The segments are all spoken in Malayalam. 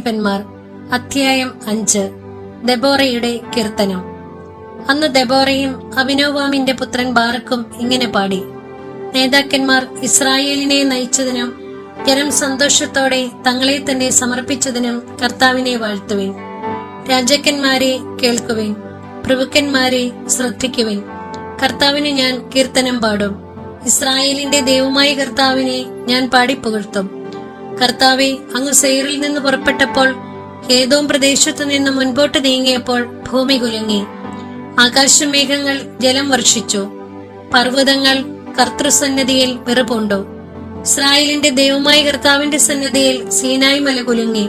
സേനാധിപന്മാർ അധ്യായം അഞ്ച്. ദബോറയുടെ കീർത്തനം. അന്ന് ദബോറയും അഭിനോവാമിന്റെ പുത്രൻ ബാറക്കും ഇങ്ങനെ പാടി. നേതാക്കന്മാർ ഇസ്രായേലിനെ നയിച്ചതിനും ജനം സന്തോഷത്തോടെ തങ്ങളെ തന്നെ സമർപ്പിച്ചതിനും കർത്താവിനെ വാഴ്ത്തുവിൻ. രാജാക്കന്മാരെ കേൾക്കുവിൻ. പ്രഭുക്കന്മാരെ ശ്രദ്ധിക്കുവിൻ. കർത്താവിന് ഞാൻ കീർത്തനം പാടും. ഇസ്രായേലിന്റെ ദൈവമായ കർത്താവിനെ ഞാൻ പാടിപ്പുകഴ്ത്തും. കർത്താവെ അങ്ങ് സെയറിൽ നിന്ന് പുറപ്പെട്ടപ്പോൾ ഏതോം പ്രദേശത്തു നിന്ന് മുൻപോട്ട് നീങ്ങിയപ്പോൾ ഭൂമി കുലുങ്ങി. ആകാശമേഘങ്ങൾ ജലം വർഷിച്ചു. പർവതങ്ങൾ കർത്തൃസന്നതിയിൽ വിറപുണ്ടു. ഇസ്രായേലിന്റെ ദൈവമായ കർത്താവിന്റെ സന്നദ്ധിയിൽ സീനായി മല കുലുങ്ങി.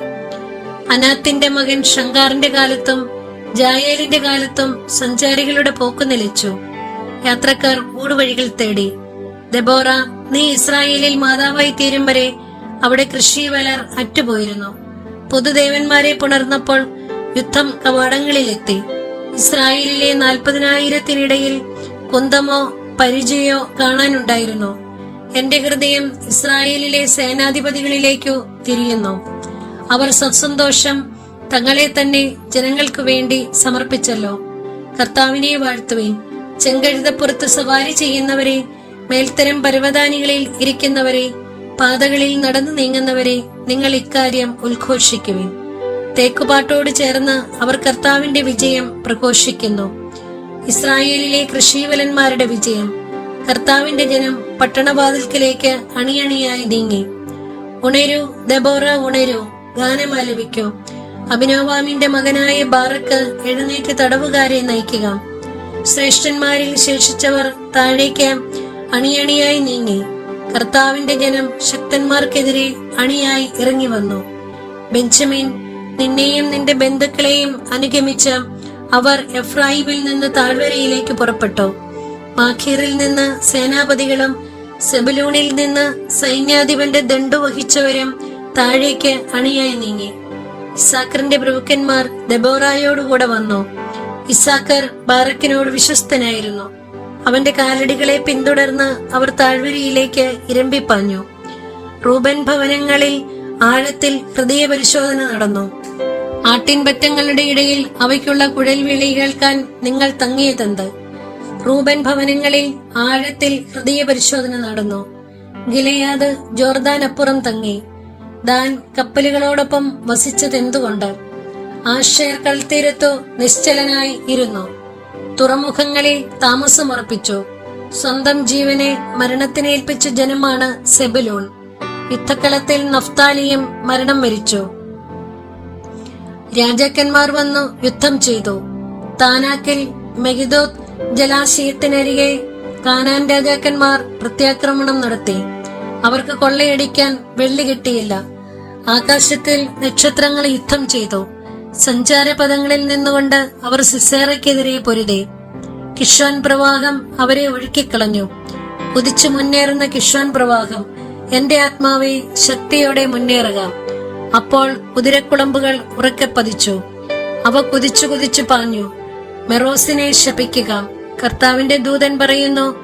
അനാത്തിന്റെ മകൻ ഷങ്കാറിന്റെ കാലത്തും ജായേലിന്റെ കാലത്തും സഞ്ചാരികളുടെ പോക്ക് നിലച്ചു. യാത്രക്കാർ ഊടുവഴികൾ തേടി. ദബോറ നീ ഇസ്രായേലിൽ മാതാവായി തീരും വരെ അവിടെ കൃഷി വലർ അറ്റുപോയിരുന്നു. പൊതുദേവന്മാരെ പുണർന്നപ്പോൾ യുദ്ധം കവാടങ്ങളിലെത്തി. ഇസ്രായേലിലെ നാൽപ്പതിനായിരത്തിനിടയിൽ കുന്തമോ പരിചയോ കാണാനുണ്ടായിരുന്നു. എന്റെ ഹൃദയം ഇസ്രായേലിലെ സേനാധിപതികളിലേക്കു തിരിയുന്നു. അവർ സത്സന്തോഷം തങ്ങളെ തന്നെ ജനങ്ങൾക്കു വേണ്ടി സമർപ്പിച്ചല്ലോ. കർത്താവിനെ വാഴ്ത്തുവേ ചെങ്കഴുതപ്പുറത്ത് സവാരി ചെയ്യുന്നവരെ മേൽത്തരം പർവതാനികളിൽ ഇരിക്കുന്നവരെ പാതകളിൽ നടന്നു നീങ്ങുന്നവരെ നിങ്ങൾ ഇക്കാര്യം ഉദ്ഘോഷിക്കുവിൻ. തേക്കുപാട്ടോട് ചേർന്ന് അവർ കർത്താവിന്റെ വിജയം പ്രഘോഷിക്കുന്നു. ഇസ്രായേലിലെ കൃഷിവലന്മാരുടെ വിജയം. കർത്താവിന്റെ ജനം പട്ടണവാതിൽക്കിലേക്ക് അണിയണിയായി നീങ്ങി. ഉണരു ദബോറ ഉണരു ഗാനം ആലപിക്കൂ. അഭിനവാമിന്റെ മകനായ ബാറക്ക് എഴുന്നേറ്റ് തടവുകാരെ നയിക്കുക. ശ്രേഷ്ഠന്മാരിൽ ശേഷിച്ചവർ താഴേക്ക് അണിയണിയായി നീങ്ങി. കർത്താവിന്റെ ജനം ശക്തന്മാർക്കെതിരെ അണിയായി ഇറങ്ങി വന്നു. ബെഞ്ചമിൻ നിന്നെയും നിന്റെ ബന്ധുക്കളെയും അനുഗമിച്ച് അവർ എഫ്രായിമിൽ നിന്ന് താഴ്വരയിലേക്ക് പുറപ്പെട്ടു. മാഖീറിൽ നിന്ന് സേനാപതികളും സെബലൂണിൽ നിന്ന് സൈന്യാധിപന്റെ ദണ്ഡു വഹിച്ചവരും താഴേക്ക് അണിയായി നീങ്ങി. ഇസാക്കറിന്റെ പ്രഭുക്കന്മാർ ദബോറായോടുകൂടെ വന്നു. ഇസാക്കർ ബാറക്കിനോട് വിശ്വസ്തനായിരുന്നു. അവന്റെ കാലടികളെ പിന്തുടർന്ന് അവർ താഴ്വരയിലേക്ക് ഇരമ്പിപ്പാഞ്ഞു റൂബൻ ഭവനങ്ങളിൽ ആഴത്തിൽ ഹൃദയ പരിശോധന നടന്നു. ആട്ടിൻപറ്റങ്ങളുടെ ഇടയിൽ അവയ്ക്കുള്ള കുഴൽവിളി കേൾക്കാൻ നിങ്ങൾ തങ്ങിയതെന്ത്? റൂബൻ ഭവനങ്ങളിൽ ആഴത്തിൽ ഹൃദയ പരിശോധന നടന്നു. ഗിലയാദ് ജോർദാൻ അപ്പുറം തങ്ങി. ദാൻ കപ്പലുകളോടൊപ്പം വസിച്ചതെന്തുകൊണ്ട്? ആശയർ കൾത്തീരത്തു നിശ്ചലനായി ഇരുന്നു. തുറമുഖങ്ങളിൽ താമസമുറപ്പിച്ചു. സ്വന്തം ജീവനെ മരണത്തിനേൽപ്പിച്ച ജനമാണ് സെബുലൂൺ. യുദ്ധക്കളത്തിൽ നഫ്താലിയും മരണം വരിച്ചു. രാജാക്കന്മാർ വന്നു യുദ്ധം ചെയ്തു. താനാക്കിൽ മെഗിദോത് ജലാശയത്തിനരികെ കാനാൻ രാജാക്കന്മാർ പ്രത്യാക്രമണം നടത്തി. അവർക്ക് കൊള്ളയടിക്കാൻ വെള്ളി കിട്ടിയില്ല. ആകാശത്തിൽ നക്ഷത്രങ്ങൾ യുദ്ധം ചെയ്തു. സഞ്ചാരപഥങ്ങളിൽ നിന്നുകൊണ്ട് അവർ സിസേറയ്ക്കെതിരെ പൊരുതി. കിഷോൻ പ്രവാഹം അവരെ ഒഴുക്കിക്കളഞ്ഞു. കുതിച്ചു മുന്നേറുന്ന കിഷോൻ പ്രവാഹം എന്റെ ആത്മാവെ ശക്തിയോടെ മുന്നേറുക. അപ്പോൾ കുതിരക്കുളമ്പുകൾ ഉറക്കെ പതിച്ചു. അവ കുതിച്ചു കുതിച്ചു പറഞ്ഞു മെറോസിനെ ശപിക്കുക. കർത്താവിന്റെ ദൂതൻ പറയുന്നു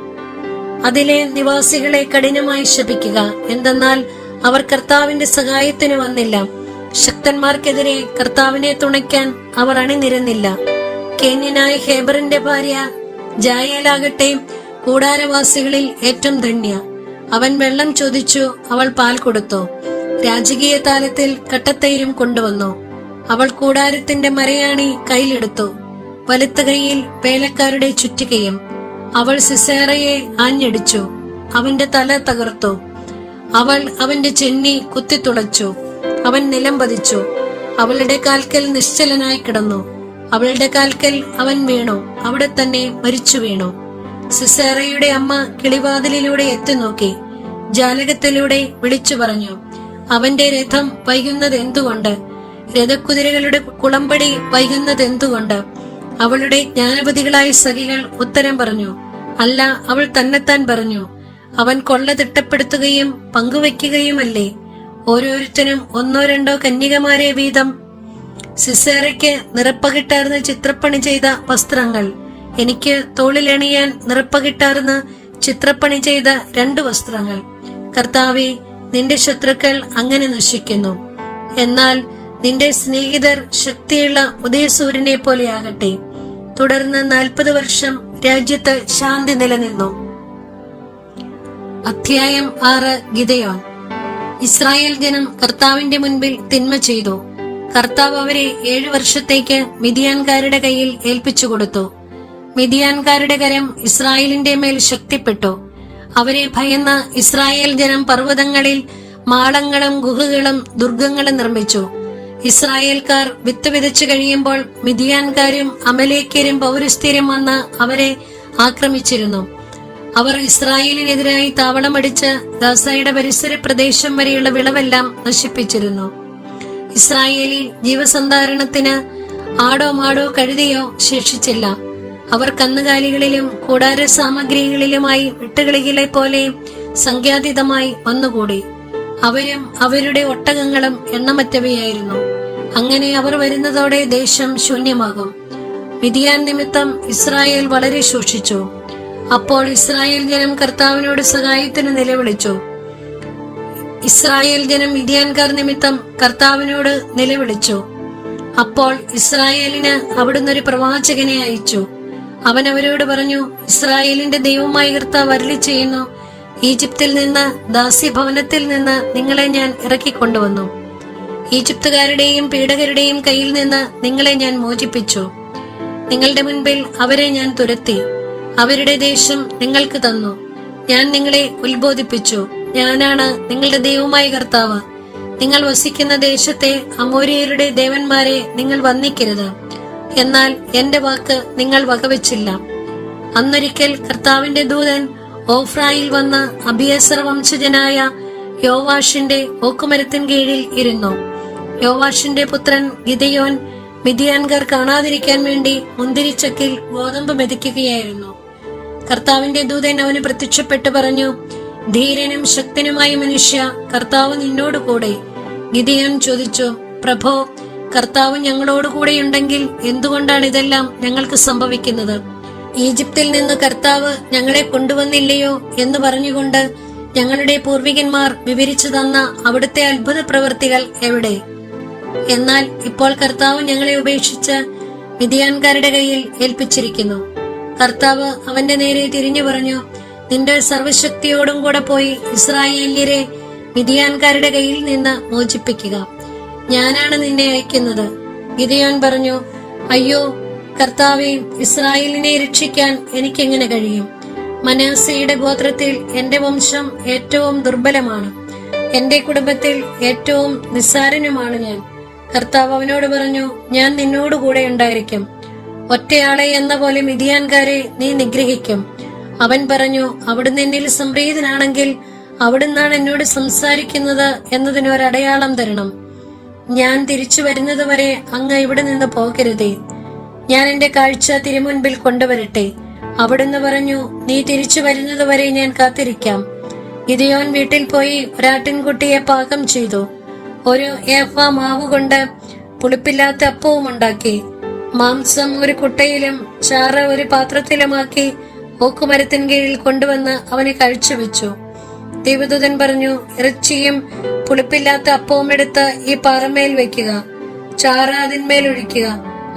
അതിലെ നിവാസികളെ കഠിനമായി ശപിക്കുക. എന്തെന്നാൽ അവർ കർത്താവിന്റെ സഹായത്തിന് വന്നില്ല. ശക്തന്മാർക്കെതിരെ കർത്താവിനെ തുണയ്ക്കാൻ അവർ അണിനിരന്നില്ല. കേന്യനായ ഹേബറിന്റെ ഭാര്യ ജായലാകട്ടെ കൂടാരവാസികളിൽ ഏറ്റവും ധന്യ. അവൻ വെള്ളം ചോദിച്ചു അവൾ പാൽ കൊടുത്തു. രാജകീയ താലത്തിൽ കട്ടത്തൈരും കൊണ്ടുവന്നു. അവൾ കൂടാരത്തിന്റെ മരയാണി കയ്യിലെടുത്തു. വലുത്ത കൈയിൽ വേലക്കാരുടെ ചുറ്റികയും അവൾ സിസേറയെ ആഞ്ഞടിച്ചു. അവന്റെ തല തകർത്തു. അവൾ അവന്റെ ചെന്നി കുത്തിത്തുളച്ചു. അവൻ നിലം പതിച്ചു. അവളുടെ കാൽക്കൽ നിശ്ചലനായി കിടന്നു. അവളുടെ കാൽക്കൽ അവൻ വീണു. അവിടെ തന്നെ മരിച്ചു വീണു. സിസേറയുടെ അമ്മ കിളിവാതിലിലൂടെ എത്തി നോക്കി ജാലകത്തിലൂടെ വിളിച്ചു പറഞ്ഞു അവന്റെ രഥം വൈകുന്നത് എന്തുകൊണ്ട് രഥക്കുതിരകളുടെ കുളമ്പടി വൈകുന്നത് എന്തുകൊണ്ട് അവളുടെ ജ്ഞാനപതികളായ സഖികൾ ഉത്തരം പറഞ്ഞു അല്ല അവൾ തന്നെത്താൻ പറഞ്ഞു. അവൻ കൊള്ള തിട്ടപ്പെടുത്തുകയും പങ്കുവെക്കുകയുമല്ലേ ഓരോരുത്തരും ഒന്നോ രണ്ടോ കന്യകമാരെ വീതം. സിസേറയ്ക്ക് നിറപ്പകിട്ടാർന്ന് ചിത്രപ്പണി ചെയ്ത വസ്ത്രങ്ങൾ. എനിക്ക് തോളിലണിയാൻ നിറപ്പകിട്ടാർന്ന് ചിത്രപ്പണി ചെയ്ത രണ്ട് വസ്ത്രങ്ങൾ. കർത്താവെ നിന്റെ ശത്രുക്കൾ അങ്ങനെ നശിക്കുന്നു. എന്നാൽ നിന്റെ സ്നേഹിതർ ശക്തിയുള്ള ഉദയസൂര്യനെ പോലെയാകട്ടെ. തുടർന്ന് നാൽപ്പത് വർഷം രാജ്യത്ത് ശാന്തി നിലനിന്നു. അധ്യായം ആറ് ഗിതയോൻ ഇസ്രായേൽ ജനം കർത്താവിന്റെ മുൻപിൽ തിന്മ ചെയ്തു. കർത്താവ് അവരെ ഏഴു വർഷത്തേക്ക് മിതിയാൻകാരുടെ കയ്യിൽ ഏൽപ്പിച്ചു കൊടുത്തു. മിതിയാൻകാരുടെ കരം ഇസ്രായേലിന്റെ മേൽ ശക്തിപ്പെട്ടു. അവരെ ഭയന്ന ഇസ്രായേൽ ജനം പർവതങ്ങളിൽ മാളങ്ങളും ഗുഹകളും ദുർഗങ്ങളും നിർമ്മിച്ചു. ഇസ്രായേൽക്കാർ വിത്ത് വിതച്ചു കഴിയുമ്പോൾ മിതിയാൻകാരും അമലേക്കരും പൗരസ്ഥരും വന്ന് അവരെ ആക്രമിച്ചിരുന്നു. അവർ ഇസ്രായേലിനെതിരായി താവളമടിച്ച് ഗസയുടെ പരിസര പ്രദേശം വരെയുള്ള വിളവെല്ലാം നശിപ്പിച്ചിരുന്നു. ഇസ്രായേലിൽ ജീവസന്ധാരണത്തിന് ആടോ മാടോ കഴുതിയോ ശേഷിച്ചില്ല. അവർ കന്നുകാലികളിലും കൂടാര സാമഗ്രികളിലുമായി വിട്ടുകളികളെ പോലെ സംഖ്യാതീതമായി വന്നുകൂടി. അവരും അവരുടെ ഒട്ടകങ്ങളും എണ്ണമറ്റവയായിരുന്നു. അങ്ങനെ അവർ വരുന്നതോടെ ദേശം ശൂന്യമാകും. മിതിയാൻ നിമിത്തം ഇസ്രായേൽ വളരെ ശോഷിച്ചു. അപ്പോൾ ഇസ്രായേൽ ജനം കർത്താവിനോട് സഹായത്തിന് നിലവിളിച്ചു. ഇസ്രായേൽ ജനം മിതിയാൻകാർ നിമിത്തം കർത്താവിനോട് നിലവിളിച്ചു. അപ്പോൾ ഇസ്രായേലിന് അവിടുന്ന് ഒരു പ്രവാചകനെ അയച്ചു. അവൻ അവരോട് പറഞ്ഞു ഇസ്രായേലിന്റെ ദൈവമായ കർത്താവ് അരളി ചെയ്യുന്നു ഈജിപ്തിൽ നിന്ന് ദാസ്യഭവനത്തിൽ നിന്ന് നിങ്ങളെ ഞാൻ ഇറക്കിക്കൊണ്ടുവന്നു. ഈജിപ്തുകാരുടെയും പീഡകരുടെയും കയ്യിൽ നിന്ന് നിങ്ങളെ ഞാൻ മോചിപ്പിച്ചു. നിങ്ങളുടെ മുൻപിൽ അവരെ ഞാൻ തുരത്തി. അവരുടെ ദേശം നിങ്ങൾക്ക് തന്നു. ഞാൻ നിങ്ങളെ ഉത്ബോധിപ്പിച്ചു. ഞാനാണ് നിങ്ങളുടെ ദൈവമായ കർത്താവ്. നിങ്ങൾ വസിക്കുന്ന ദേശത്തെ അമോരിയരുടെ ദേവന്മാരെ നിങ്ങൾ വന്ദിക്കരുത്. എന്നാൽ എന്റെ വാക്ക് നിങ്ങൾ വകവെച്ചില്ല. അന്നൊരിക്കൽ കർത്താവിന്റെ ദൂതൻ ഓഫ്രായിൽ വന്ന് അബിയസർ വംശജനായ യോവാഷിന്റെ ഓക്കുമരത്തിൻ കീഴിൽ ഇരുന്നു. യോവാഷിന്റെ പുത്രൻ ഗിതയോൻ മിതിയാൻകാർ കാണാതിരിക്കാൻ വേണ്ടി മുന്തിരിച്ചക്കിൽ ഗോതമ്പ് മെതിക്കുകയായിരുന്നു. കർത്താവിന്റെ ദൂതൻ അവന് പ്രത്യക്ഷപ്പെട്ടു പറഞ്ഞു ധീരനും ശക്തനുമായ മനുഷ്യ കർത്താവ് നിന്നോട് കൂടെ. ഗിതിയൻ ചോദിച്ചു പ്രഭോ കർത്താവ് ഞങ്ങളോട് കൂടെ ഉണ്ടെങ്കിൽ എന്തുകൊണ്ടാണ് ഇതെല്ലാം ഞങ്ങൾക്ക് സംഭവിക്കുന്നത്? ഈജിപ്തിൽ നിന്ന് കർത്താവ് ഞങ്ങളെ കൊണ്ടുവന്നില്ലയോ? എന്ന് പറഞ്ഞുകൊണ്ട് ഞങ്ങളുടെ പൂർവികന്മാർ വിവരിച്ചു തന്ന അവിടുത്തെ അത്ഭുത പ്രവൃത്തികൾ എവിടെ? എന്നാൽ ഇപ്പോൾ കർത്താവ് ഞങ്ങളെ ഉപേക്ഷിച്ച് മിതിയാൻകാരുടെ കയ്യിൽ ഏൽപ്പിച്ചിരിക്കുന്നു. കർത്താവ് അവന്റെ നേരെ തിരിഞ്ഞു പറഞ്ഞു നിന്റെ സർവശക്തിയോടും കൂടെ പോയി ഇസ്രായേല്യരെ മിതിയാൻകാരുടെ കയ്യിൽ നിന്ന് മോചിപ്പിക്കുക. ഞാനാണ് നിന്നെ അയക്കുന്നത്. ഗിതിയോൻ പറഞ്ഞു അയ്യോ കർത്താവെ ഇസ്രായേലിനെ രക്ഷിക്കാൻ എനിക്കെങ്ങനെ കഴിയും? മനാസയുടെ ഗോത്രത്തിൽ എന്റെ വംശം ഏറ്റവും ദുർബലമാണ്. എന്റെ കുടുംബത്തിൽ ഏറ്റവും നിസ്സാരനുമാണ് ഞാൻ. കർത്താവ് അവനോട് പറഞ്ഞു ഞാൻ നിന്നോടുകൂടെ ഉണ്ടായിരിക്കും. ഒറ്റയാളെ എന്ന പോലെ മിതിയാൻകാരെ നീ നിഗ്രഹിക്കും. അവൻ പറഞ്ഞു അവിടുന്ന് എന്നിൽ സംപ്രീതനാണെങ്കിൽ അവിടുന്നാണ് എന്നോട് സംസാരിക്കുന്നത് എന്നതിന് ഒരു അടയാളം തരണം. ഞാൻ തിരിച്ചു വരുന്നത് വരെ അങ്ങ് ഇവിടെ നിന്ന് പോകരുതേ. ഞാൻ എന്റെ കാഴ്ച തിരുമുൻപിൽ കൊണ്ടുവരട്ടെ. അവിടുന്ന് പറഞ്ഞു നീ തിരിച്ചു വരുന്നത് വരെ ഞാൻ കാത്തിരിക്കാം. ഇതയോൻ വീട്ടിൽ പോയി ഒരാട്ടിൻകുട്ടിയെ പാകം ചെയ്തു. ഒരു ഏഫ മാവ് കൊണ്ട് പുളിപ്പില്ലാത്ത അപ്പവും ഉണ്ടാക്കി. മാംസം ഒരു കുട്ടയിലും ചാറ ഒരു പാത്രത്തിലുമാക്കി ഓക്കുമരത്തിൻ കീഴിൽ കൊണ്ടുവന്ന് അവനെ കഴിച്ചു വെച്ചു ദേവദൂതൻ പറഞ്ഞു ഇറച്ചിയും പുളിപ്പില്ലാത്ത അപ്പവും എടുത്ത് ഈ പാറമേൽ വെക്കുക ചാറ അതിന്മേൽ ഒഴിക്കുക.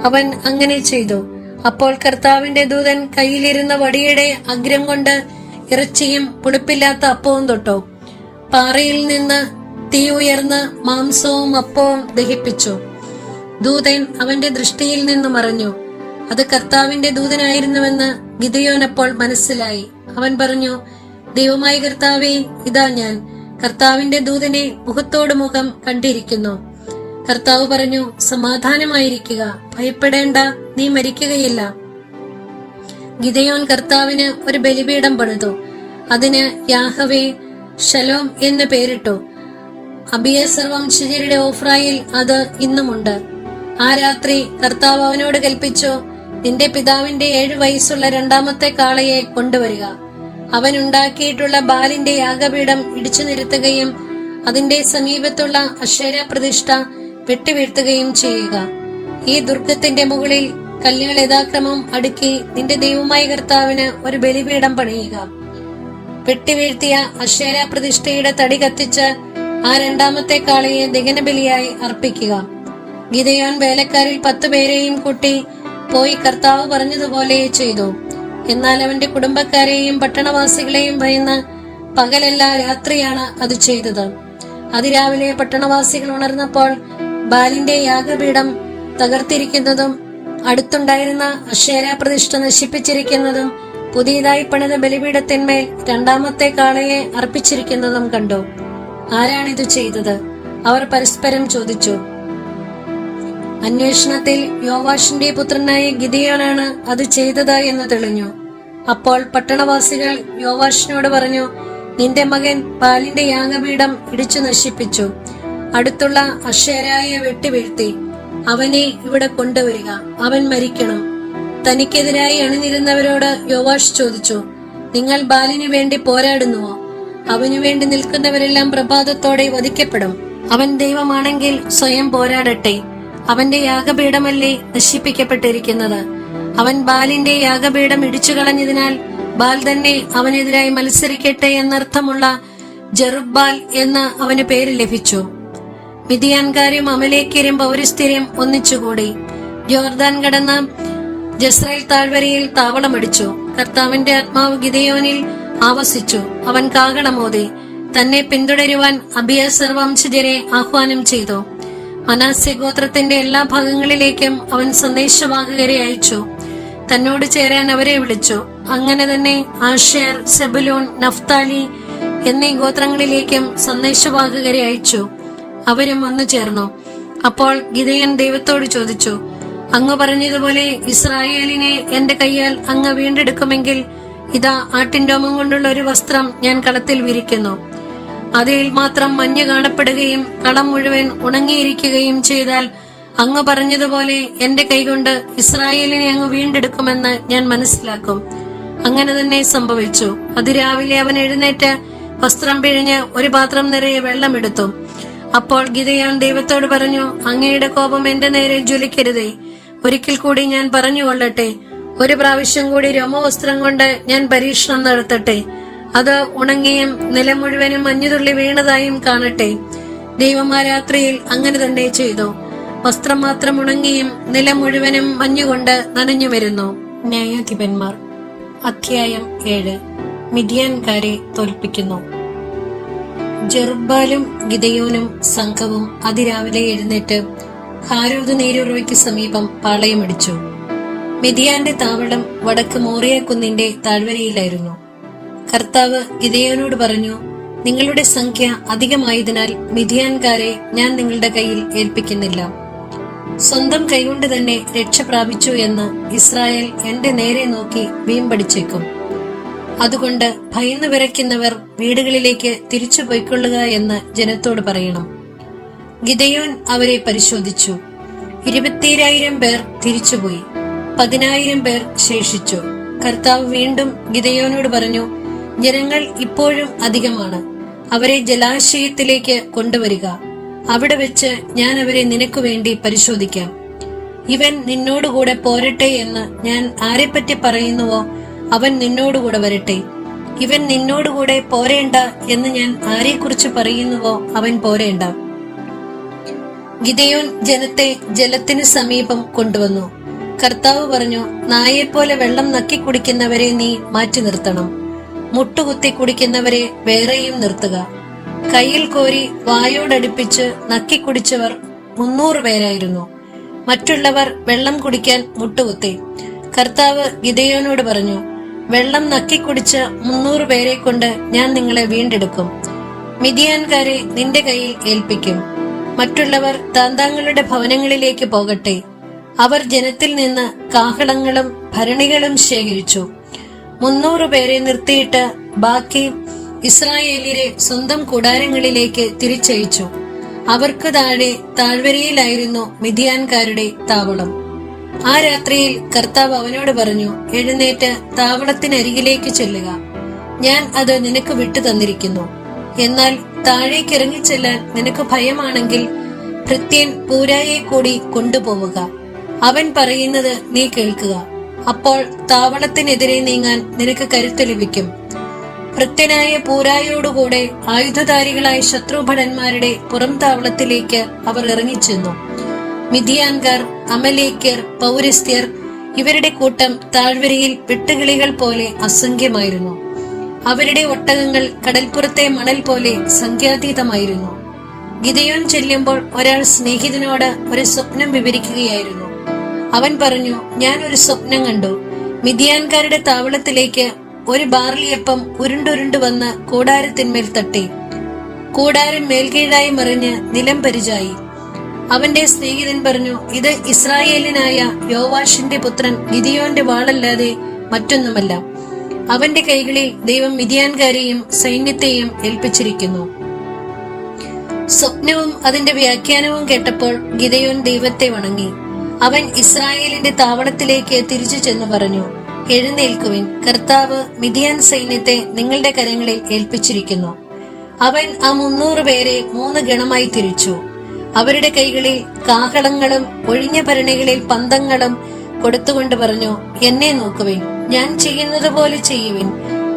അവൻ അങ്ങനെ ചെയ്തു. അപ്പോൾ കർത്താവിന്റെ ദൂതൻ കയ്യിലിരുന്ന വടിയുടെ അഗ്രം കൊണ്ട് ഇറച്ചിയും പുളിപ്പില്ലാത്ത അപ്പവും തൊട്ടു. പാറയിൽ നിന്ന് തീ ഉയർന്ന് മാംസവും അപ്പവും ദഹിപ്പിച്ചു. ദൂതൻ അവന്റെ ദൃഷ്ടിയിൽ നിന്ന് മറഞ്ഞു. അത് കർത്താവിന്റെ ദൂതനായിരുന്നുവെന്ന് ഗിതയോൻ അപ്പോൾ മനസ്സിലായി. അവൻ പറഞ്ഞു ദൈവമായ കർത്താവേ ഇതാ ഞാൻ. കർത്താവിന്റെ ദൂതനെ മുഖത്തോട് മുഖം കണ്ടിരിക്കുന്നു. കർത്താവ് പറഞ്ഞു സമാധാനമായിരിക്കുക. ഭയപ്പെടേണ്ട. നീ മരിക്കുകയില്ല. ഗിതയോൻ കർത്താവിന് ഒരു ബലിപീഠം പണിതു. അതിന് യാഹവേ ഷലോം എന്ന് പേരിട്ടു. അബിയസർ വംശജരുടെ ഓഫ്രായിൽ അത് ഇന്നുമുണ്ട്. ആ രാത്രി കർത്താവ് അവനോട് കൽപ്പിച്ചു നിന്റെ പിതാവിന്റെ ഏഴു വയസ്സുള്ള രണ്ടാമത്തെ കാളയെ കൊണ്ടുവരിക. അവൻ ഉണ്ടാക്കിയിട്ടുള്ള ബാലിന്റെ യാഗപീഠം ഇടിച്ചു നിരത്തുകയും അതിന്റെ സമീപത്തുള്ള അക്ഷര പ്രതിഷ്ഠ വെട്ടിവീഴ്ത്തുകയും ചെയ്യുക. ഈ ദുർഗത്തിന്റെ മുകളിൽ കല്ലുകൾ യഥാക്രമം അടുക്കി നിന്റെ ദൈവമായ കർത്താവിന് ഒരു ബലിപീഠം പണിയുക. വെട്ടിവീഴ്ത്തിയ അക്ഷര പ്രതിഷ്ഠയുടെ തടി കത്തിച്ച് ആ രണ്ടാമത്തെ കാളയെ ദഹനബലിയായി അർപ്പിക്കുക. ഗിതയോൻ വേലക്കാരിൽ പത്തു പേരെയും കൂട്ടി പോയി കർത്താവ് പറഞ്ഞതുപോലെ ചെയ്തു. എന്നാൽ അവന്റെ കുടുംബക്കാരെയും പട്ടണവാസികളെയും ഭയന്ന് പകലല്ല രാത്രിയാണ് അത് ചെയ്തത്. അതിരാവിലെ പട്ടണവാസികൾ ഉണർന്നപ്പോൾ ബാലിന്റെ യാഗപീഠം തകർത്തിരിക്കുന്നതും അടുത്തുണ്ടായിരുന്ന അക്ഷേര പ്രതിഷ്ഠ നശിപ്പിച്ചിരിക്കുന്നതും പുതിയതായി പണിത ബലിപീഠത്തിന്മേൽ രണ്ടാമത്തെ കാളയെ അർപ്പിച്ചിരിക്കുന്നതും കണ്ടു. ആരാണിത് ചെയ്തത്? അവർ പരസ്പരം ചോദിച്ചു. അന്വേഷണത്തിൽ യോവാഷിന്റെ പുത്രനായ ഗിദിയാനാണ് അത് ചെയ്തത് എന്ന് തെളിഞ്ഞു. അപ്പോൾ പട്ടണവാസികൾ യോവാഷിനോട് പറഞ്ഞു നിന്റെ മകൻ പാലിന്റെ യാഗപീഠം ഇടിച്ചു നശിപ്പിച്ചു. അടുത്തുള്ള അക്ഷരായ വെട്ടിവീഴ്ത്തി അവനെ ഇവിടെ കൊണ്ടുവരിക. അവൻ മരിക്കണം. തനിക്കെതിരായി അണിനിരുന്നവരോട് യോവാഷ് ചോദിച്ചു നിങ്ങൾ ബാലിനു വേണ്ടി പോരാടുന്നുവോ? അവനു വേണ്ടി നിൽക്കുന്നവരെല്ലാം പ്രഭാതത്തോടെ വധിക്കപ്പെടും. അവൻ ദൈവമാണെങ്കിൽ സ്വയം പോരാടട്ടെ. അവന്റെ യാഗപീഠമല്ലേ നശിപ്പിക്കപ്പെട്ടിരിക്കുന്നത്? അവൻ ബാലിന്റെ യാഗപീഠം ഇടിച്ചു കളഞ്ഞതിനാൽ ബാൽ തന്നെ അവനെതിരായി മത്സരിക്കട്ടെ എന്നർത്ഥമുള്ള ജറുബാൽ എന്ന് അവന് പേര് ലഭിച്ചു. മിതിയാൻകാരും അമലേക്കരും പൗരസ്ഥിരും ഒന്നിച്ചുകൂടി. ജോർദാൻ കടന്ന ജസ്രയേൽ താഴ്വരയിൽ താവളമടിച്ചു. കർത്താവിന്റെ ആത്മാവ് ഗിതയോനിൽ ആവസിച്ചു. അവൻ കാകണമോതി തന്നെ പിന്തുടരുവാൻ അബിയസർ വംശജരെ ആഹ്വാനം ചെയ്തു. മനാസ്യ ഗോത്രത്തിന്റെ എല്ലാ ഭാഗങ്ങളിലേക്കും അവൻ സന്ദേശവാഹകരെ അയച്ചു. തന്നോട് ചേരാൻ അവരെ വിളിച്ചു. അങ്ങനെ തന്നെ ആഷേർ സെബുലോൺ നഫ്താലി എന്നീ ഗോത്രങ്ങളിലേക്കും സന്ദേശവാഹകരെ അയച്ചു. അവരും വന്നു ചേർന്നു. അപ്പോൾ ഗിതയൻ ദൈവത്തോട് ചോദിച്ചു അങ്ങ് പറഞ്ഞതുപോലെ ഇസ്രായേലിനെ എന്റെ കയ്യാൽ അങ്ങ് വീണ്ടെടുക്കുമെങ്കിൽ ഇതാ ആട്ടിൻഡോമം കൊണ്ടുള്ള ഒരു വസ്ത്രം ഞാൻ കളത്തിൽ വിരിക്കുന്നു. അതിൽ മാത്രം മഞ്ഞ് കാണപ്പെടുകയും കളം മുഴുവൻ ഉണങ്ങിയിരിക്കുകയും ചെയ്താൽ അങ്ങ് പറഞ്ഞതുപോലെ എന്റെ കൈകൊണ്ട് ഇസ്രായേലിനെ അങ്ങ് വീണ്ടെടുക്കുമെന്ന് ഞാൻ മനസ്സിലാക്കും. അങ്ങനെ തന്നെ സംഭവിച്ചു. അതിരാവിലെ അവൻ എഴുന്നേറ്റ് വസ്ത്രം പിഴിഞ്ഞ് ഒരു പാത്രം നിറയെ വെള്ളമെടുത്തു. അപ്പോൾ ഗിതയാൻ ദൈവത്തോട് പറഞ്ഞു അങ്ങയുടെ കോപം എന്റെ നേരെ ജ്വലിക്കരുതേ. ഒരിക്കൽ കൂടി ഞാൻ പറഞ്ഞു പറഞ്ഞുകൊള്ളട്ടെ. ഒരു പ്രാവശ്യം കൂടി രോമവസ്ത്രം കൊണ്ട് ഞാൻ പരീക്ഷണം നടത്തട്ടെ. അത് ഉണങ്ങിയും നിലം മുഴുവനും മഞ്ഞുതുള്ളി വീണതായും കാണട്ടെ. ദൈവം ആ രാത്രിയിൽ അങ്ങനെ തന്നെ ചെയ്തു. വസ്ത്രം മാത്രം ഉണങ്ങിയും നിലം മുഴുവനും മഞ്ഞുകൊണ്ട് നനഞ്ഞു വരുന്നു. ന്യായാധിപന്മാർ. അധ്യായം ഏഴ്. മിഡിയാൻകാരെ തോൽപ്പിക്കുന്നു. ജെറുബാലും ഗിതയോനും സംഘവും അതിരാവിലെ എഴുന്നേറ്റ് ഹാരോദ് നീരുറവയ്ക്ക് സമീപം പാളയമടിച്ചു. മിതിയാന്റെ താവളം വടക്ക് മോറിയ കുന്നിന്റെ താഴ്വരയിലായിരുന്നു. കർത്താവ് ഗിതയോനോട് പറഞ്ഞു നിങ്ങളുടെ സംഖ്യ അധികമായതിനാൽ മിഥിയാൻകാരെ ഞാൻ നിങ്ങളുടെ കയ്യിൽ ഏൽപ്പിക്കുന്നില്ല. സ്വന്തം കൈകൊണ്ട് തന്നെ രക്ഷ പ്രാപിച്ചു എന്ന് ഇസ്രായേൽ എന്റെ നേരെ നോക്കി വീമ്പടിച്ചേക്കും. അതുകൊണ്ട് ഭയന്നു വിറയ്ക്കുന്നവർ വീടുകളിലേക്ക് തിരിച്ചു പോയിക്കൊള്ളുക എന്ന് ജനത്തോട് പറയണം. ഗിതയോൻ അവരെ പരിശോധിച്ചു. ഇരുപത്തിരായിരം പേർ തിരിച്ചുപോയി. പതിനായിരം പേർ ശേഷിച്ചു. കർത്താവ് വീണ്ടും ഗിതയോനോട് പറഞ്ഞു ജനങ്ങൾ ഇപ്പോഴും അധികമാണ്. അവരെ ജലാശയത്തിലേക്ക് കൊണ്ടുവരിക. അവിടെ വെച്ച് ഞാൻ അവരെ നിനക്ക് വേണ്ടി പരിശോധിക്കാം. ഇവൻ നിന്നോടുകൂടെ പോരട്ടെ എന്ന് ഞാൻ ആരെപ്പറ്റി പറയുന്നുവോ അവൻ നിന്നോടുകൂടെ വരട്ടെ. ഇവൻ നിന്നോടുകൂടെ പോരേണ്ട എന്ന് ഞാൻ ആരെക്കുറിച്ച് പറയുന്നുവോ അവൻ പോരേണ്ട. ഗിതയോൻ ജനത്തെ ജലത്തിന് സമീപം കൊണ്ടുവന്നു. കർത്താവ് പറഞ്ഞു നായെപ്പോലെ വെള്ളം നക്കി കുടിക്കുന്നവരെ നീ മാറ്റി നിർത്തണം മുട്ടുകുത്തി കുടിക്കുന്നവരെ വേറെയും നിർത്തുക. കയ്യിൽ കോരി വായോടടുപ്പിച്ച് നക്കി കുടിച്ചവർ മുന്നൂറ് പേരായിരുന്നു. മറ്റുള്ളവർ വെള്ളം കുടിക്കാൻ മുട്ടുകുത്തി. കർത്താവ് ഗിതയോനോട് പറഞ്ഞു വെള്ളം നക്കി കുടിച്ച് മുന്നൂറ് പേരെ കൊണ്ട് ഞാൻ നിങ്ങളെ വീണ്ടെടുക്കും. മിതിയാൻകാരെ നിന്റെ കയ്യിൽ ഏൽപ്പിക്കും. മറ്റുള്ളവർ താന്താങ്ങളുടെ ഭവനങ്ങളിലേക്ക് പോകട്ടെ. അവർ ജനത്തിൽ നിന്ന് കാഹളങ്ങളും ഭരണികളും ശേഖരിച്ചു. മുന്നൂറ് പേരെ നിർത്തിയിട്ട് ബാക്കി ഇസ്രായേലിരെ സ്വന്തം കൂടാരങ്ങളിലേക്ക് തിരിച്ചയച്ചു. അവർക്ക് താഴെ താഴ്വരയിലായിരുന്നു മിതിയാൻകാരുടെ താവളം. ആ രാത്രിയിൽ കർത്താവ് അവനോട് പറഞ്ഞു എഴുന്നേറ്റ് താവളത്തിനരികിലേക്ക് ചെല്ലുക. ഞാൻ അത് നിനക്ക് വിട്ടു തന്നിരിക്കുന്നു. എന്നാൽ താഴേക്ക് ഇറങ്ങിച്ചെല്ലാൻ നിനക്ക് ഭയമാണെങ്കിൽ ഭൃത്യൻ പൂരായെ കൂടി കൊണ്ടുപോവുക. അവൻ പറയുന്നത് നീ കേൾക്കുക. അപ്പോൾ താവളത്തിനെതിരെ നീങ്ങാൻ നിനക്ക് കരുത്ത് ലഭിക്കും. ഭൃത്യനായ പൂരായോടുകൂടെ ആയുധധാരികളായ ശത്രുഭടന്മാരുടെ പുറം താവളത്തിലേക്ക് അവർ ഇറങ്ങിച്ചെന്നു. മിതിയാൻകാർ അമലേക്കർ പൗരസ്ത്യർ ഇവരുടെ കൂട്ടം താഴ്വരയിൽ വെട്ടുകിളികൾ പോലെ അസംഖ്യമായിരുന്നു. അവരുടെ ഒട്ടകങ്ങൾ കടൽപ്പുറത്തെ മണൽ പോലെ സംഖ്യാതീതമായിരുന്നു. ഗിതയോൻ ചെല്ലുമ്പോൾ ഒരാൾ സ്നേഹിതനോട് ഒരു സ്വപ്നം വിവരിക്കുകയായിരുന്നു. അവൻ പറഞ്ഞു ഞാൻ ഒരു സ്വപ്നം കണ്ടു. മിതിയാൻകാരുടെ താവളത്തിലേക്ക് ഒരു ബാർലിയപ്പം ഉരുണ്ടുരുണ്ടു വന്ന് കൂടാരത്തിന്മേൽ തട്ടി. കൂടാരം മേൽകീഴായി മറിഞ്ഞ് നിലം പരിചായി. അവന്റെ സ്നേഹിതൻ പറഞ്ഞു ഇത് ഇസ്രായേലിനായ യോവാഷിന്റെ പുത്രൻ ഗിദിയോന്റെ വാളല്ലാതെ മറ്റൊന്നുമല്ല. അവന്റെ കൈകളിൽ ദൈവം മിതിയാൻകാരെയും സൈന്യത്തെയും ഏൽപ്പിച്ചിരിക്കുന്നു. സ്വപ്നവും അതിന്റെ വ്യാഖ്യാനവും കേട്ടപ്പോൾ ഗിതയോൻ ദൈവത്തെ വണങ്ങി. അവൻ ഇസ്രായേലിന്റെ താവളത്തിലേക്ക് തിരിച്ചു ചെന്ന് പറഞ്ഞു എഴുന്നേൽക്കുവിൻ. കർത്താവ് മിതിയാൻ സൈന്യത്തെ നിങ്ങളുടെ കരങ്ങളിൽ ഏൽപ്പിച്ചിരിക്കുന്നു. അവൻ ആ മുന്നൂറ് പേരെ മൂന്ന് ഗണമായി തിരിച്ചു. അവരുടെ കൈകളിൽ കാഹളങ്ങളും ഒഴിഞ്ഞ ഭരണികളിൽ പന്തങ്ങളും കൊടുത്തുകൊണ്ട് പറഞ്ഞു എന്നെ നോക്കുവിൻ. ഞാൻ ചെയ്യുന്നത് പോലെ ചെയ്യുവിൻ.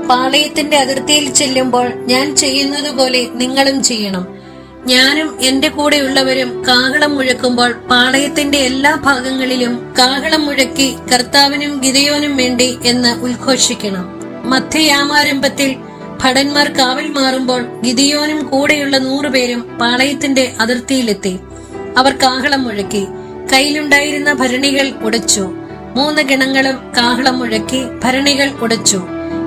പാളയത്തിന്റെ അതിർത്തിയിൽ ചെല്ലുമ്പോൾ ഞാൻ ചെയ്യുന്നത് പോലെ നിങ്ങളും ചെയ്യണം. ഞാനും എന്റെ കൂടെയുള്ളവരും കാഹളം മുഴക്കുമ്പോൾ പാളയത്തിന്റെ എല്ലാ ഭാഗങ്ങളിലും കാഹളം മുഴക്കി കർത്താവിനും ഗിതയോനും വേണ്ടി എന്ന് ഉദ്ഘോഷിക്കണം. മധ്യയാമാരംഭത്തിൽ ഭടന്മാർ കാവൽ മാറുമ്പോൾ ഗിതിയോനും കൂടെയുള്ള നൂറുപേരും പാളയത്തിന്റെ അതിർത്തിയിലെത്തി. അവർ കാഹളം മുഴക്കി കയ്യിലുണ്ടായിരുന്ന ഭരണികൾ ഉടച്ചു. മൂന്ന് ഗണങ്ങളും കാഹളം മുഴക്കി ഭരണികൾ ഉടച്ചു.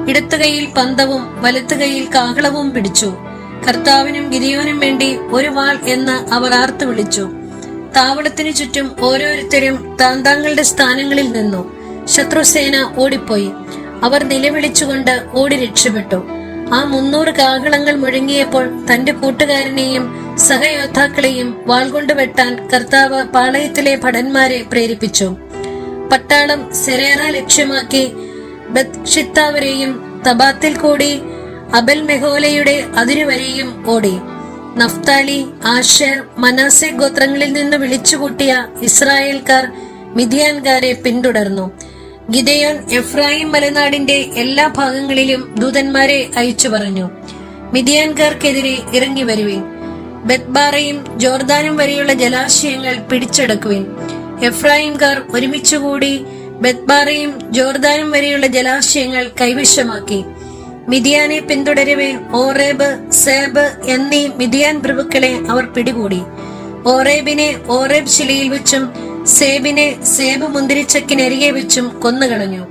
ഇടത്തുകൈയിൽ പന്തവും വലത്തുകൈയിൽ കാഹളവും പിടിച്ചു. കർത്താവിനും ഗിരിയോനും വേണ്ടി ഒരു വാൾ എന്ന് അവർ ആർത്തു വിളിച്ചു. താവളത്തിനു ചുറ്റും ഓരോരുത്തരും താന്താങ്ങളുടെ സ്ഥാനങ്ങളിൽ നിന്നു. ശത്രുസേന ഓടിപ്പോയി. അവർ നിലവിളിച്ചുകൊണ്ട് ഓടി രക്ഷപ്പെട്ടു. ആ മുന്നൂറ് കാഹളങ്ങൾ മുഴങ്ങിയപ്പോൾ തന്റെ കൂട്ടുകാരനെയും സഹയോദ്ധാക്കളെയും വാൾ കൊണ്ട് വെട്ടാൻ കർത്താവ് പാളയത്തിലെ ഭടന്മാരെ പ്രേരിപ്പിച്ചു. പട്ടാളം സെരേറ ലക്ഷ്യമാക്കി ബത്ഷിത്താവരെയും തബാത്തിൽ കൂടി അബൽ മെഹോലയുടെ അതിരുവരെയും ഓടി. നഫ്താലി ആഷേർ മനാസെ ഗോത്രങ്ങളിൽ നിന്ന് വിളിച്ചുകൂട്ടിയ ഇസ്രായേൽക്കാർ മിതിയാൻകാരെ പിന്തുടർന്നു. ഗിദയോൻ എഫ്രായിം മലനാടിന്റെ എല്ലാ ഭാഗങ്ങളിലും ദൂതന്മാരെ അയച്ചു പറഞ്ഞു. മിതിയാൻകാർക്കെതിരെ ഇറങ്ങി വരുവിൻ. ബെത്ബാറയും ജോർദാനും വരെയുള്ള ജലാശയങ്ങൾ പിടിച്ചെടുക്കുവിൻ. എഫ്രായിംകാർ ഒരുമിച്ചുകൂടി ബെത്ബാറയും ജോർദാനും വരെയുള്ള ജലാശയങ്ങൾ കൈവശമാക്കി. മിതിയാനെ പിന്തുടരവേ ഓറേബ് സേബ് എന്നീ മിതിയാൻ പ്രഭുക്കളെ അവർ പിടികൂടി. ഓറേബിനെ ഓറേബ് ശിലയിൽ വെച്ചും സേബിനെ സേബ് മുന്തിരിച്ചക്കിനരികെ വെച്ചും കൊന്നുകളഞ്ഞു.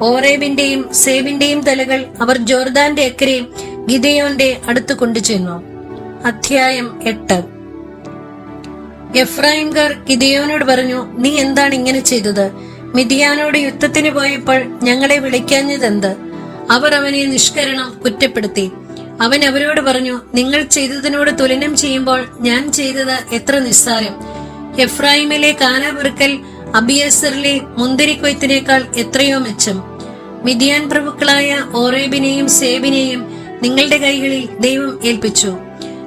ഓറേബിന്റെയും സേബിന്റെയും തലകൾ അവർ ജോർദാന്റെ അക്കരെ ഗിദയോന്റെ അടുത്ത് കൊണ്ടുചെന്നു. അധ്യായം എട്ട്. എഫ്രായിംകാർ ഗിദയോനോട് പറഞ്ഞു നീ എന്താണ് ഇങ്ങനെ ചെയ്തത്? മിതിയാനോട് യുദ്ധത്തിന് പോയപ്പോൾ ഞങ്ങളെ വിളിക്കാഞ്ഞതെന്ത്? അവർ അവനെ നിഷ്കരണം കുറ്റപ്പെടുത്തി. അവൻ അവരോട് പറഞ്ഞു നിങ്ങൾ ചെയ്തതിനോട് തുലനം ചെയ്യുമ്പോൾ ഞാൻ ചെയ്തത് എത്ര നിസ്സാരം. എഫ്രാഹിമിലെ കാനാപുറുക്കൽ അബിയസറിലെ മുന്തിരിക്കൊയ്ത്തിനേക്കാൾ എത്രയോ മെച്ചം. മിതിയാൻ പ്രഭുക്കളായ ഓറേബിനെയും സേബിനെയും നിങ്ങളുടെ കൈകളിൽ ദൈവം ഏൽപ്പിച്ചു.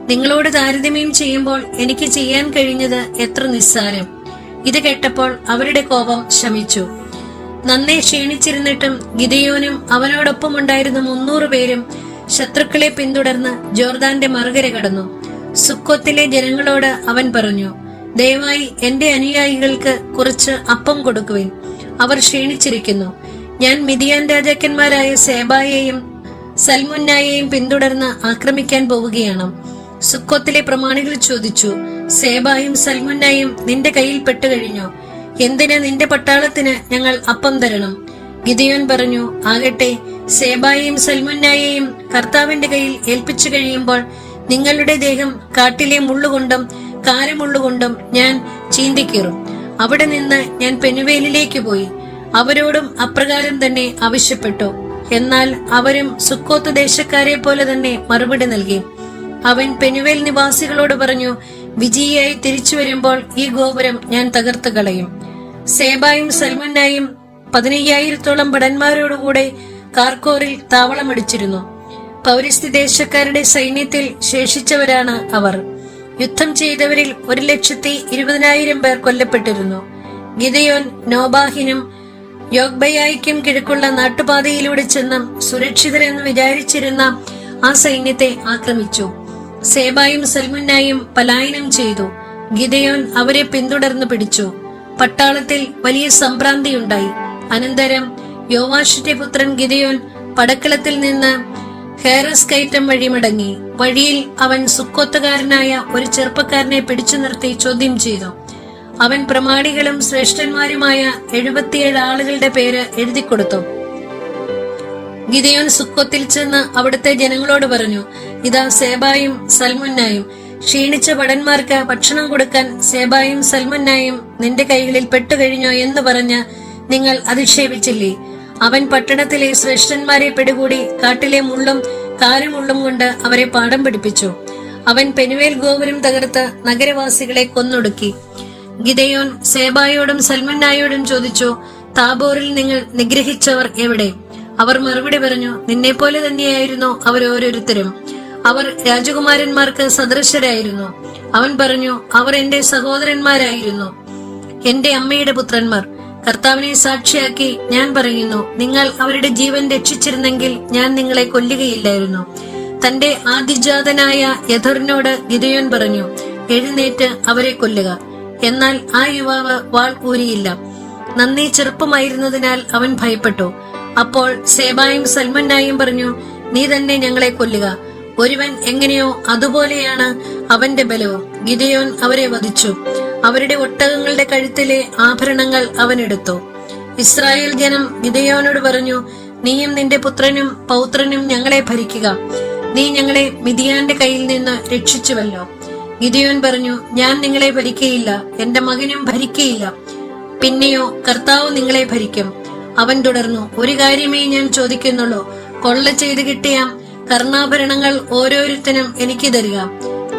നിങ്ങളോട് താരതമ്യം ചെയ്യുമ്പോൾ എനിക്ക് ചെയ്യാൻ കഴിഞ്ഞത് എത്ര നിസ്സാരം. ഇത് കേട്ടപ്പോൾ അവരുടെ കോപം ശമിച്ചു. നന്നേ ക്ഷീണിച്ചിരുന്നിട്ടും ഗിതയോനും അവനോടൊപ്പം ഉണ്ടായിരുന്ന മുന്നൂറ് പേരും ശത്രുക്കളെ പിന്തുടർന്ന് ജോർദാന്റെ മറുകര കടന്നു. സുക്കോത്തിലെ ജനങ്ങളോട് അവൻ പറഞ്ഞു ദയവായി എന്റെ അനുയായികൾക്ക് കുറച്ച് അപ്പം കൊടുക്കുവിൻ. അവർ ക്ഷീണിച്ചിരിക്കുന്നു. ഞാൻ മിതിയാൻ രാജാക്കന്മാരായ സേബായെയും സൽമുന്നായെയും പിന്തുടർന്ന് ആക്രമിക്കാൻ പോവുകയാണ്. സുക്കോത്തിലെ പ്രമാണികൾ ചോദിച്ചു സേബായും സൽമുന്നായും നിന്റെ കയ്യിൽ പെട്ടുകഴിഞ്ഞോ? എന്തിന് നിന്റെ പട്ടാളത്തിന് ഞങ്ങൾ അപ്പം തരണം? ഗിദയോൻ പറഞ്ഞു ആകട്ടെ സേബായെയും സൽമുന്നായെയും കർത്താവിന്റെ കയ്യിൽ ഏൽപ്പിച്ചു കഴിയുമ്പോൾ നിങ്ങളുടെ ദേഹം കാട്ടിലെ മുള്ളുകൊണ്ടും കാരമുള്ളുകൊണ്ടും ഞാൻ ചീന്തിക്കീറും. അവിടെ നിന്ന് ഞാൻ പെനുവേലിലേക്ക് പോയി. അവരോടും അപ്രകാരം തന്നെ ആവശ്യപ്പെട്ടു. എന്നാൽ അവരും സുക്കോത്ത് ദേശക്കാരെ പോലെ തന്നെ മറുപടി നൽകി. അവൻ പെനുവേൽ നിവാസികളോട് പറഞ്ഞു വിജയിയായി തിരിച്ചു വരുമ്പോൾ ഈ ഗോപുരം ഞാൻ തകർത്ത് കളയും. സേബായും സൽമുന്നായും പതിനയ്യായിരത്തോളം ഭടന്മാരോടുകൂടെ കാർക്കോറിൽ താവളമടിച്ചിരുന്നു പൗരസ്ത്യ ദേശക്കാരുടെ സൈന്യത്തിൽ ശേഷിച്ചവരാണ് അവർ. യുദ്ധം ചെയ്തവരിൽ ഒരു ലക്ഷത്തി ഇരുപതിനായിരം പേർ കൊല്ലപ്പെട്ടിരുന്നു. ഗിതയോൻ നോബാഹിനും യോഗ്ബയായിക്കും കിഴക്കുള്ള നാട്ടുപാതയിലൂടെ ചെന്നും സുരക്ഷിതരെന്ന് വിചാരിച്ചിരുന്ന ആ സൈന്യത്തെ ആക്രമിച്ചു. സേബായും സൽമുന്നായും പലായനം ചെയ്തു. ഗിദയോൻ അവരെ പിന്തുടർന്നു പിടിച്ചു. പട്ടാളത്തിൽ വലിയ സംഭ്രാന്തിയുണ്ടായി. അനന്തരം യോവാഷിന്റെ പുത്രൻ ഗിദയോൻ പടക്കളത്തിൽ നിന്ന് ഹേറസ് കയറ്റം വഴി മടങ്ങി. വഴിയിൽ അവൻ സുക്കോത്തുകാരനായ ഒരു ചെറുപ്പക്കാരനെ പിടിച്ചു നിർത്തി ചോദ്യം ചെയ്തു. അവൻ പ്രമാണികളും ശ്രേഷ്ഠന്മാരുമായ എഴുപത്തിയേഴ് ആളുകളുടെ പേര് എഴുതി കൊടുത്തു ഗിതയോൻ സുക്കോത്തിൽ ചെന്ന് അവിടുത്തെ ജനങ്ങളോട് പറഞ്ഞു ഇതാ സേബായും സൽമുന്നായും. ക്ഷീണിച്ച ഭടന്മാർക്ക് ഭക്ഷണം കൊടുക്കാൻ സേബായും സൽമുന്നായും നിന്റെ കൈകളിൽ പെട്ടുകഴിഞ്ഞോ എന്ന് പറഞ്ഞ് നിങ്ങൾ അധിക്ഷേപിച്ചില്ലേ? അവൻ പട്ടണത്തിലെ ശ്രേഷ്ഠന്മാരെ പിടികൂടി കാട്ടിലെ മുള്ളും കാലുമുള്ളും കൊണ്ട് അവരെ പാഠം പഠിപ്പിച്ചു അവൻ പെനുവേൽ ഗോപുരം തകർത്ത് നഗരവാസികളെ കൊന്നൊടുക്കി. ഗിതയോൻ സേബായോടും സൽമന്നായോടും ചോദിച്ചു താബോറിൽ നിങ്ങൾ നിഗ്രഹിച്ചവർ എവിടെ? അവർ മറുപടി പറഞ്ഞു നിന്നെപ്പോലെ തന്നെയായിരുന്നു അവർ ഓരോരുത്തരും. അവർ രാജകുമാരന്മാർക്ക് സദൃശരായിരുന്നു. അവൻ പറഞ്ഞു അവർ എന്റെ സഹോദരന്മാരായിരുന്നു. എന്റെ അമ്മയുടെ പുത്രന്മാർ. കർത്താവിനെ സാക്ഷിയാക്കി ഞാൻ പറയുന്നു നിങ്ങൾ അവരുടെ ജീവൻ രക്ഷിച്ചിരുന്നെങ്കിൽ ഞാൻ നിങ്ങളെ കൊല്ലുകയില്ലായിരുന്നു. തന്റെ ആദിജാതനായ യഥറിനോട് ഗിദയോൻ പറഞ്ഞു എഴുന്നേറ്റ് അവരെ കൊല്ലുക. എന്നാൽ ആ യുവാവ് വാൾ ഊരിയില്ല. നന്ദി ചെറുപ്പമായിരുന്നതിനാൽ അവൻ ഭയപ്പെട്ടു. അപ്പോൾ സേബായും സൽമന്നായും പറഞ്ഞു നീ തന്നെ ഞങ്ങളെ കൊല്ലുക. ഒരുവൻ എങ്ങനെയോ അതുപോലെയാണ് അവന്റെ ബലവും. ഗിദയോൻ അവരെ വധിച്ചു. അവരുടെ ഒട്ടകങ്ങളുടെ കഴുത്തിലെ ആഭരണങ്ങൾ അവൻ എടുത്തു. ഇസ്രായേൽ ജനം ഗിദയോനോട് പറഞ്ഞു നീയും നിന്റെ പുത്രനും പൗത്രനും ഞങ്ങളെ ഭരിക്കുക. നീ ഞങ്ങളെ മിതിയാന്റെ കയ്യിൽ നിന്ന് രക്ഷിച്ചുവല്ലോ. ഗിദയോൻ പറഞ്ഞു ഞാൻ നിങ്ങളെ ഭരിക്കയില്ല. എന്റെ മകനും ഭരിക്കയില്ല. പിന്നെയോ കർത്താവ് നിങ്ങളെ ഭരിക്കും. അവൻ തുടർന്നു ഒരു കാര്യമേ ഞാൻ ചോദിക്കുന്നുള്ളൂ. കൊള്ള ചെയ്ത് കിട്ടിയ കർണാഭരണങ്ങൾ ഓരോരുത്തരും എനിക്ക് തരിക.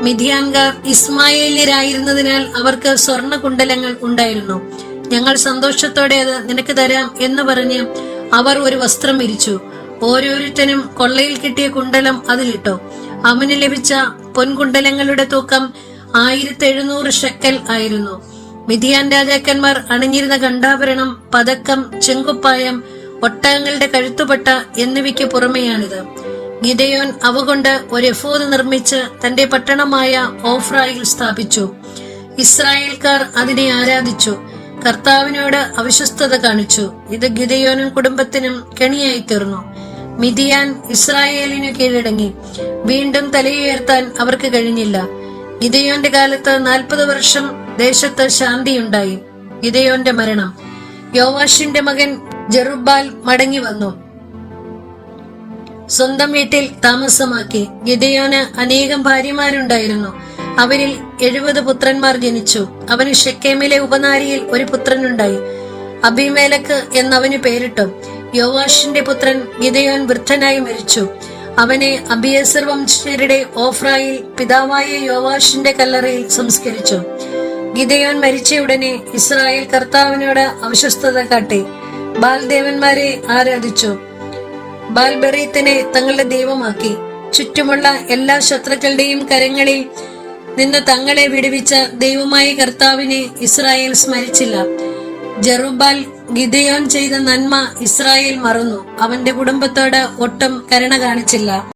മിഥിയാൻകാർ ഇസ്മായേല്യരായിരുന്നതിനാൽ അവർക്ക് സ്വർണ കുണ്ടലങ്ങൾ ഉണ്ടായിരുന്നു. ഞങ്ങൾ സന്തോഷത്തോടെ അത് നിനക്ക് തരാം എന്ന് പറഞ്ഞ് അവർ ഒരു വസ്ത്രം വിരിച്ചു. ഓരോരുത്തരും കൊള്ളയിൽ കിട്ടിയ കുണ്ടലം അതിലിട്ടു അവന് ലഭിച്ച പൊൻകുണ്ടലങ്ങളുടെ തൂക്കം ആയിരത്തി എഴുന്നൂറ് ഷെക്കൽ ആയിരുന്നു. മിഥിയാൻ രാജാക്കന്മാർ അണിഞ്ഞിരുന്ന ഖണ്ഡാഭരണം പതക്കം ചെങ്കുപ്പായം ഒട്ടകങ്ങളുടെ കഴുത്തുപട്ട എന്നിവയ്ക്ക് പുറമെയാണിത്. ഗിദയോൻ അവ കൊണ്ട് ഒരു എഫോദ് നിർമ്മിച്ച് തന്റെ പട്ടണമായ ഓഫ്രായിൽ സ്ഥാപിച്ചു. ഇസ്രായേൽക്കാർ അതിനെ ആരാധിച്ചു. കർത്താവിനോട് അവിശ്വസ്തത കാണിച്ചു. ഇത് ഗിദയോനും കുടുംബത്തിനും കെണിയായി തീർന്നു മിതിയാൻ ഇസ്രായേലിനു കീഴടങ്ങി. വീണ്ടും തലയുയർത്താൻ അവർക്ക് കഴിഞ്ഞില്ല. ഗിദയോന്റെ കാലത്ത് നാൽപ്പത് വർഷം ദേശത്ത് ശാന്തിയുണ്ടായി. ഗിദയോന്റെ മരണം. യോവാഷിന്റെ മകൻ ജെറുബാൽ മടങ്ങി വന്നു. സ്വന്തം വീട്ടിൽ താമസമാക്കി ഗിദയോന് അനേകം ഭാര്യമാരുണ്ടായിരുന്നു. അവരിൽ എഴുപത് പുത്രന്മാർ ജനിച്ചു. അവന് ഷെക്കേമിലെ ഉപനാരിയിൽ ഒരു പുത്രനുണ്ടായി. അഭിമേലക്ക് എന്നവന് പേരിട്ടു. യോവാഷിന്റെ പുത്രൻ ഗിദയോൻ വൃദ്ധനായി മരിച്ചു. അവനെ അബിയസർ വംശജരുടെ ഓഫ്രായിൽ പിതാവായ യോവാഷിന്റെ കല്ലറയിൽ സംസ്കരിച്ചു. ഗിതയോൻ മരിച്ച ഉടനെ ഇസ്രായേൽ കർത്താവിനോട് അവശസ്തത കാട്ടി. ബാൽദേവന്മാരെ ആരാധിച്ചു. ബാൽബെറീത്തിനെ തങ്ങളുടെ ദൈവമാക്കി. ചുറ്റുമുള്ള എല്ലാ ശത്രുക്കളുടെയും കരങ്ങളിൽ നിന്ന് തങ്ങളെ വിടുവിച്ച ദൈവമായ കർത്താവിനെ ഇസ്രായേൽ സ്മരിച്ചില്ല. ജറുബാൽ ഗിദയോൻ ചെയ്ത നന്മ ഇസ്രായേൽ മറന്നു. അവന്റെ കുടുംബത്തോട് ഒട്ടും കരുണ കാണിച്ചില്ല.